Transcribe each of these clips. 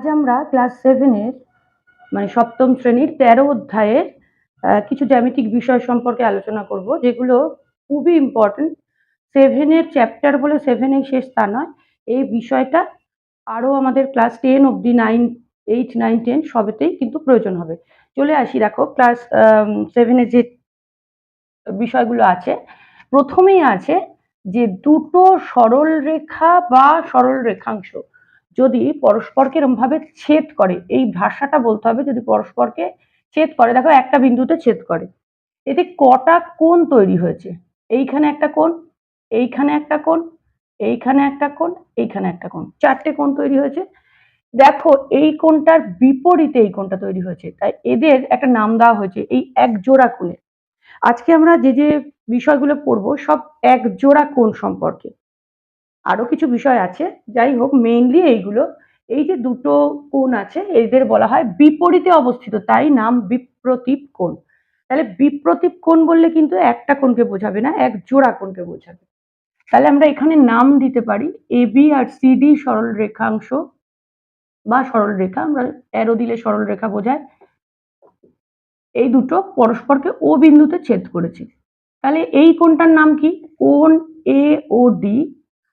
আজ আমরা ক্লাস সেভেনের মানে সপ্তম শ্রেণির তেরো অধ্যায়ের কিছু জ্যামিতিক বিষয় সম্পর্কে আলোচনা করব, যেগুলো খুবই ইম্পর্টেন্ট সেভেনের চ্যাপ্টার বলে সেভেনের শেষ তা নয়, এই বিষয়টা আরও আমাদের ক্লাস টেন অবধি নাইন এইট নাইন টেন সবেতেই কিন্তু প্রয়োজন হবে। চলে আসি, দেখো ক্লাস সেভেনের যে বিষয়গুলো আছে, প্রথমেই আছে যে দুটো সরল রেখা বা সরল রেখাংশ যদি পরস্পরকে এরমভাবে ছেদ করে, এই ভাষাটা বলতে হবে যদি পরস্পরকে ছেদ করে, দেখো একটা বিন্দুতে ছেদ করে। এতে কটা কোণ তৈরি হয়েছে? এইখানে একটা কোণ, এইখানে একটা কোণ, এইখানে একটা কোণ, এইখানে একটা কোণ। চারটে কোণ তৈরি হয়েছে। দেখো, এই কোণটার বিপরীতে এই কোণটা তৈরি হয়েছে। তাই এদের একটা নাম দেওয়া হয়েছে এই এক জোড়া কোণে। আজকে আমরা যে যে বিষয়গুলো পড়ব, সব এক জোড়া কোণ সম্পর্কে। আরও কিছু বিষয় আছে। যাই হোক মেইনলি এইগুলো। এই যে দুটো কোণ আছে, এদের বলা হয় বিপরীতে অবস্থিত, তাই নাম বিপ্রতীপ কোণ। তাহলে বিপ্রতীপ কোণ বললে কিন্তু একটা কোণকে বোঝাবে না, এক জোড়া কোণকে বোঝাবে। তাহলে আমরা এখানে নাম দিতে পারি এ বি আর সিডি সরল রেখাংশ বা সরল রেখা আমরা অ্যারো দিলে সরল রেখা বোঝায়। এই দুটো পরস্পরকে ও বিন্দুতে ছেদ করেছে। তাহলে এই কোণটার নাম কি? কোণ এ ও ডি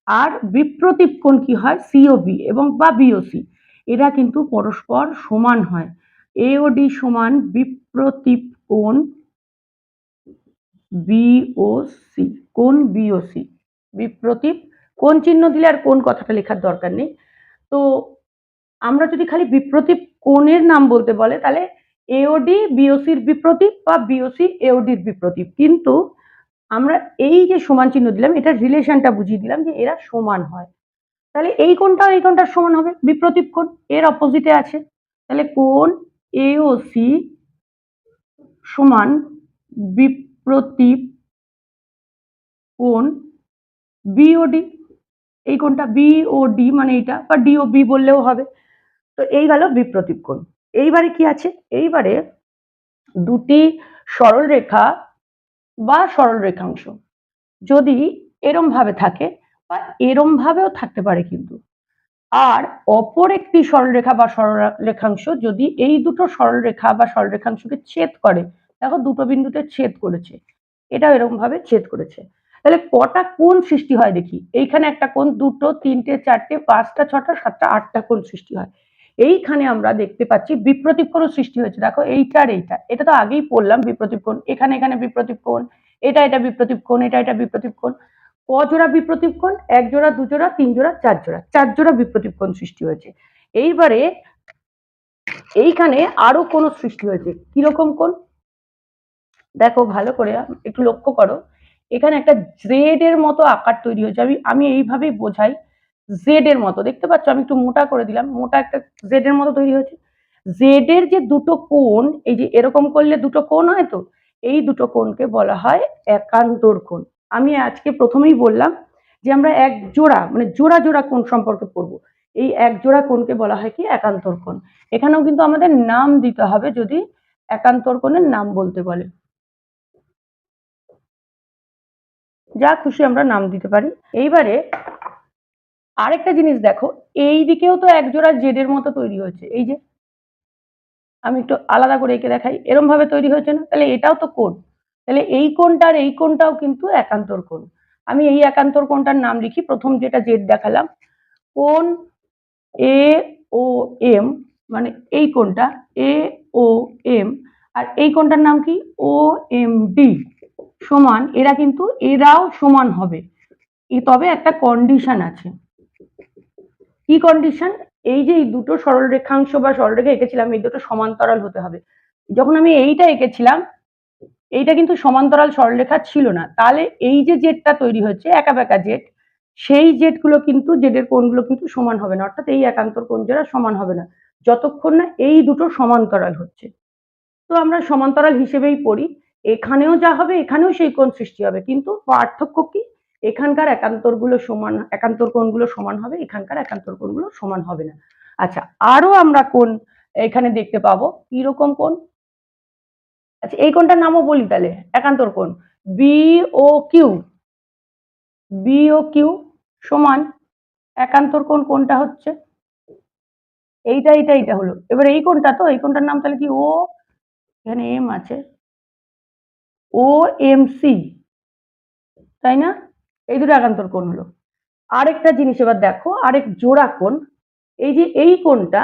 আর বিপ্রতীপ কোণ কি হয়? সিও বি এবং বা বিওসি এরা কিন্তু পরস্পর সমান হয়। এ ও ডি সমান বিপ্রতীপ কোণ বিওসি কোণ বিওসি বিপ্রতীপ কোন চিহ্ন দিলে আর কোন কথাটা লেখার দরকার নেই। তো আমরা যদি খালি বিপ্রতীপ কোণের নাম বলতে বলে, তাহলে এওডি বিওসির বিপ্রতীপ বা বিওসি এওডির বিপ্রতীপ। কিন্তু আমরা এই যে সমান চিহ্ন দিলাম, এটার রিলেশনটা বুঝিয়ে দিলাম যে এরা সমান হয়। তাহলে এই কোণটাও এই কোণটার সমান হবে। বিপ্রতীপ কোণ এর অপোজিটে আছে। তাহলে কোণ সি সমান বিপ্রতীপ কোণ বিওডি এই কোনটা কোণটা বিওডি মানে এইটা, বা ডিওবি বললেও হবে। তো এই গেল বিপ্রতীপ কোণ। এইবারে কি আছে? এইবারে দুটি সরল রেখা বা সরল রেখাংশ। যদি এরম ভাবে থাকে বা এরম ভাবেও থাকতে পারে কিন্তু। আর অপর একটি সরলরেখা বা সরল রেখাংশ যদি এই দুটো সরল রেখা বা সরল রেখাংশকে ছেদ করে, দেখো দুটো বিন্দুতে ছেদ করেছে, এটাও এরকম ভাবে ছেদ করেছে। তাহলে কটা কোণ সৃষ্টি হয় দেখি? এইখানে একটা কোণ দুটো, তিনটে, চারটে, পাঁচটা, ছটা, সাতটা, আটটা কোণ সৃষ্টি হয়। এইখানে আমরা দেখতে পাচ্ছি বিপ্রতীপ কোণ সৃষ্টি হয়েছে। দেখো এইটা আর এইটা। এটা তো আগেই পড়লাম বিপ্রতীপ কোণ। এখানে এখানে বিপ্রতীপ কোণ। এটা এটা বিপ্রতীপ কোণ। এটা এটা বিপ্রতীপ কোণ। ক জোড়া বিপ্রতীপ কোণ? এক জোড়া দু জোড়া তিন জোড়া চার জোড়া চার জোড়া বিপ্রতীপ কোণ সৃষ্টি হয়েছে। এইবারে এইখানে আরও কোন সৃষ্টি হয়েছে। কীরকম কোন দেখো ভালো করে একটু লক্ষ্য করো। এখানে একটা জেড এর মতো আকার তৈরি হয়েছে। আমি আমি এইভাবেই বোঝাই। জেড এর মতো। দেখতে পাচ্ছ, আমি একটু মোটা করে দিলাম। মোটা একটা জেড এর মতো তৈরি হয়েছে। জেড এর যে দুটো কোণ, এই যে এরকম করলে দুটো কোণ হয় তো? এই দুটো কোণকে বলা হয় একান্তর কোণ। আমি আজকে প্রথমেই বললাম যে আমরা এক জোড়া মানে জোড়া জোড়া কোণ সম্পর্কে পড়ব। এই এক জোড়া কোণকে বলা হয় কি? একান্তর কোণ। এখানেও কিন্তু আমাদের নাম দিতে হবে যদি একান্তর কোণের নাম বলতে বলে। যা খুশি আমরা নাম দিতে পারি। এইবারে আরেকটা জিনিস দেখো, এই দিকেও তো এক জোড়া জেডের মতো তৈরি হয়েছে। এই যে, আমি একটু আলাদা করে এঁকে দেখাই এরম ভাবে তৈরি হয়েছে না? তাহলে এটাও তো কোণ। তাহলে এই কোণটা এই কোণটাও কিন্তু একান্তর কোণ। আমি এই একান্তর কোণটার নাম লিখি, প্রথম যেটা জেড দেখালাম, কোণ এ ও এম মানে এই কোণটা, এ ও এম, আর এই কোণটার নাম কি? ও এম ডি, সমান, এরা কিন্তু, এরাও সমান হবে। তবে একটা কন্ডিশন আছে। কি কন্ডিশন এই যে এই দুটো সরল রেখাংশ বা সরলরেখা এঁকেছিলাম, এই দুটো সমান্তরাল হতে হবে। যখন আমি এইটা এঁকেছিলাম, এইটা কিন্তু সমান্তরাল সরলরেখা ছিল না। তাহলে এই যে জেটটা তৈরি হচ্ছে একা বেঁকা জেট সেই জেটগুলো কিন্তু জেটের কোণগুলো কিন্তু সমান হবে না। অর্থাৎ এই একান্তর কোণ যারা সমান হবে না। যতক্ষণ না এই দুটো সমান্তরাল হচ্ছে। তো আমরা সমান্তরাল হিসেবেই পড়ি। এখানেও যা হবে, এখানেও সেই কোণ সৃষ্টি হবে। কিন্তু পার্থক্য কি? এখানকার একান্তরগুলো সমান, একান্তর কোণগুলো সমান হবে, এখানকার একান্তর কোণগুলো সমান হবে না। আচ্ছা আরও আমরা কোন এখানে দেখতে পাবো। কীরকম কোন আচ্ছা এই কোনটার নামও বলি তাহলে, একান্তর কোন B O Q B O Q সমান একান্তর কোন কোনটা হচ্ছে? এইটা এইটা এইটা হলো। এবার এই কোনটা তো, এই কোনটার নাম তাহলে কি? ও এখানে এম আছে। ও এম সি তাই না? এই দুটো একান্তর কোণ হলো। আরেকটা জিনিস এবার দেখো, আরেক জোড়া কোণ। এই যে এই কোণটা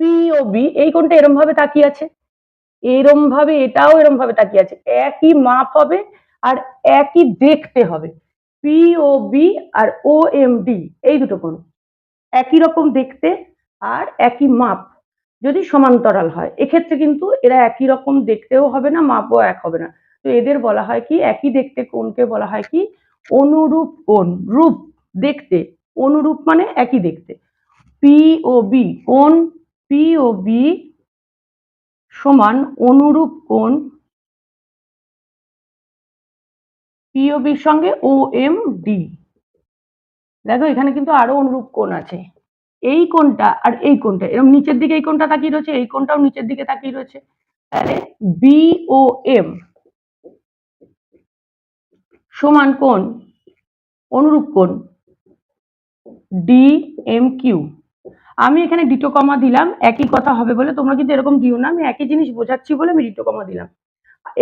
পি ও বি এই কোণটা এরম ভাবে তাকিয়ে আছে। এরম ভাবে এটাও এরম ভাবে তাকিয়ে আছে। একই মাপ হবে আর একই দেখতে হবে। পি ও বি আর ও এম ডি এই দুটো কোণ। একই রকম দেখতে আর একই মাপ যদি সমান্তরাল হয়। এক্ষেত্রে কিন্তু এরা একই রকম দেখতেও হবে না, মাপও এক হবে না। তো এদের বলা হয় কি, একই দেখতে কোনকে বলা হয় কি অনুরূপ কোণ, রূপ দেখতে, অনুরূপ মানে একই দেখতে। P O B P O B সমান অনুরূপ কোণ পি ও বির সঙ্গে ও এম ডি দেখো, এখানে কিন্তু আরও অনুরূপ কোণ আছে। এই কোণটা আর এই কোণটা এরকম নিচের দিকে এই কোণটা তাকিয়ে রয়েছে, এই কোণটাও নিচের দিকে তাকিয়ে রয়েছে। তাহলে বি ও এম সমান কোণ? অনুরূপ কোণ। ডি এম কিউ আমি এখানে ডিটো কমা দিলাম, একই কথা হবে বলে তোমরা কিন্তু এরকম দিও না, আমি একই জিনিস বোঝাচ্ছি বলে আমি ডিটো কমা দিলাম।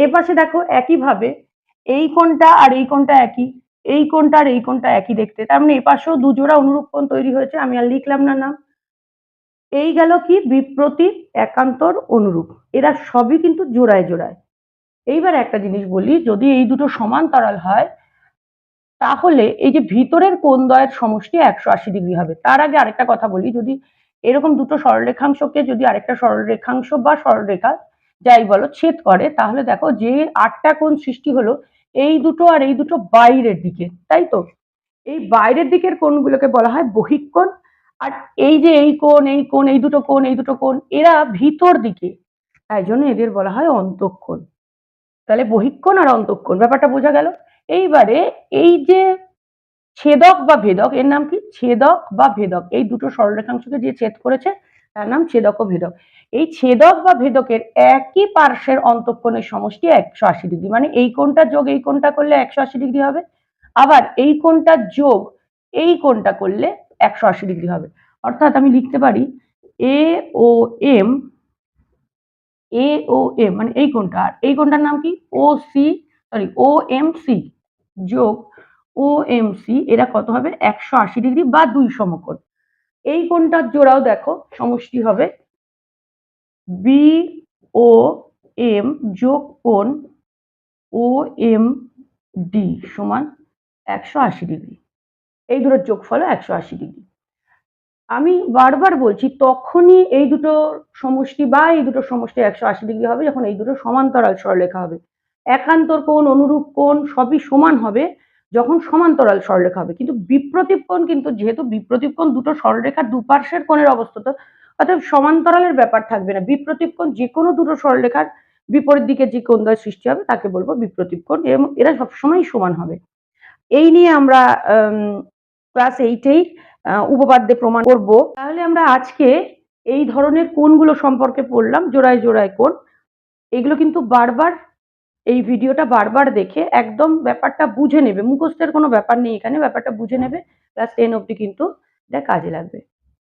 এ পাশে দেখো একইভাবে এই কোণটা আর এই কোণটা একই, এই কোণটা আর এই কোণটা একই দেখতে। তার মানে এ পাশেও দুজোড়া অনুরূপ কোণ তৈরি হয়েছে, আমি আর লিখলাম না নাম। এই গেল কি বিপ্রতীপ একান্তর অনুরূপ। এরা সবই কিন্তু জোড়ায় জোড়ায়। এইবার একটা জিনিস বলি, যদি এই দুটো সমান্তরাল হয়, তাহলে এই যে ভিতরের কোণ দ্বয়ের সমষ্টি একশো আশি ডিগ্রি হবে। তার আগে আরেকটা কথা বলি, যদি এরকম দুটো সরলরেখাংশকে যদি আরেকটা সরলরেখাংশ বা সরলরেখা যাই বলো ছেদ করে, তাহলে দেখো যে আটটা কোণ সৃষ্টি হলো এই দুটো আর এই দুটো বাইরের দিকে, তাই তো? এই বাইরের দিকের কোণগুলোকে বলা হয় বহিঃকোণ আর এই যে এই কোণ এই কোণ, এই দুটো কোণ, এই দুটো কোণ, এরা ভিতর দিকে, তাই জন্য এদের বলা হয় অন্তঃকোণ। তাহলে বহিঃকোণ আর অন্তঃকোণ, ব্যাপারটা বোঝা গেল? এইবারে এই যে ছেদক বা ভেদক, এর নাম কি? ছেদক বা ভেদক, এই দুটো সরলরেখাংশকে যে ছেদ করেছে, তার নাম ছেদক ও ভেদক। এই ছেদক বা ভেদকের একই পার্শ্বের অন্তঃকোণের সমষ্টি একশো আশি ডিগ্রি মানে এই কোণটা যোগ, এই কোণটা করলে একশো আশি ডিগ্রি হবে। আবার এই কোণটা যোগ, এই কোণটা করলে একশো আশি ডিগ্রি হবে। অর্থাৎ আমি লিখতে পারি এ ও এম এ ও এম মানে এই কোণটা। আর এই কোণটার নাম কি? O C sorry O M C যোগ ও এম সি এরা কত হবে? একশো আশি ডিগ্রি বা দুই সমকোণ। এই কোণটার জোড়াও দেখো, সমষ্টি হবে বি ও এম যোগ কোণ ও এম ডি সমান একশো আশি ডিগ্রি। এই দুটোর যোগফল একশো আশি ডিগ্রি। আমি বারবার বলছি, তখনই এই দুটো সমষ্টি বা এই দুটো সমষ্টি একশো আশি ডিগ্রি হবে যখন এই দুটো সমান্তরাল সরলেখা হবে। একান্তর কোণ, অনুরূপ কোণ সবই সমান হবে যখন সমান্তরাল সরলরেখা হবে। কিন্তু বিপ্রতীপ কোণ কিন্তু যেহেতু বিপ্রতীপ কোণ দুটো সরলরেখার দুপার্শ্বের কোণের অবস্থিত অর্থাৎ সমান্তরালের ব্যাপার থাকবে না। বিপ্রতীপ কোণ যে কোনো দুটো সরলরেখার বিপরীত দিকে যে কোণ দ্বয় সৃষ্টি হবে তাকে বলব বিপ্রতীপ কোণ এবং এরা সবসময় সমান হবে। এই নিয়ে আমরা ক্লাস এইটেই উপপাদ্যে প্রমাণ করব। তাহলে আমরা আজকে এই ধরনের কোনগুলো সম্পর্কে পড়লাম, জোড়ায় জোড়ায় কোন এগুলো কিন্তু বারবার, এই ভিডিওটা বারবার দেখে একদম ব্যাপারটা বুঝে নেবে। মুখস্থের কোনো ব্যাপার নেই এখানে, ব্যাপারটা বুঝে নেবে। ক্লাস টেন অবধি কিন্তু এটা কাজে লাগবে।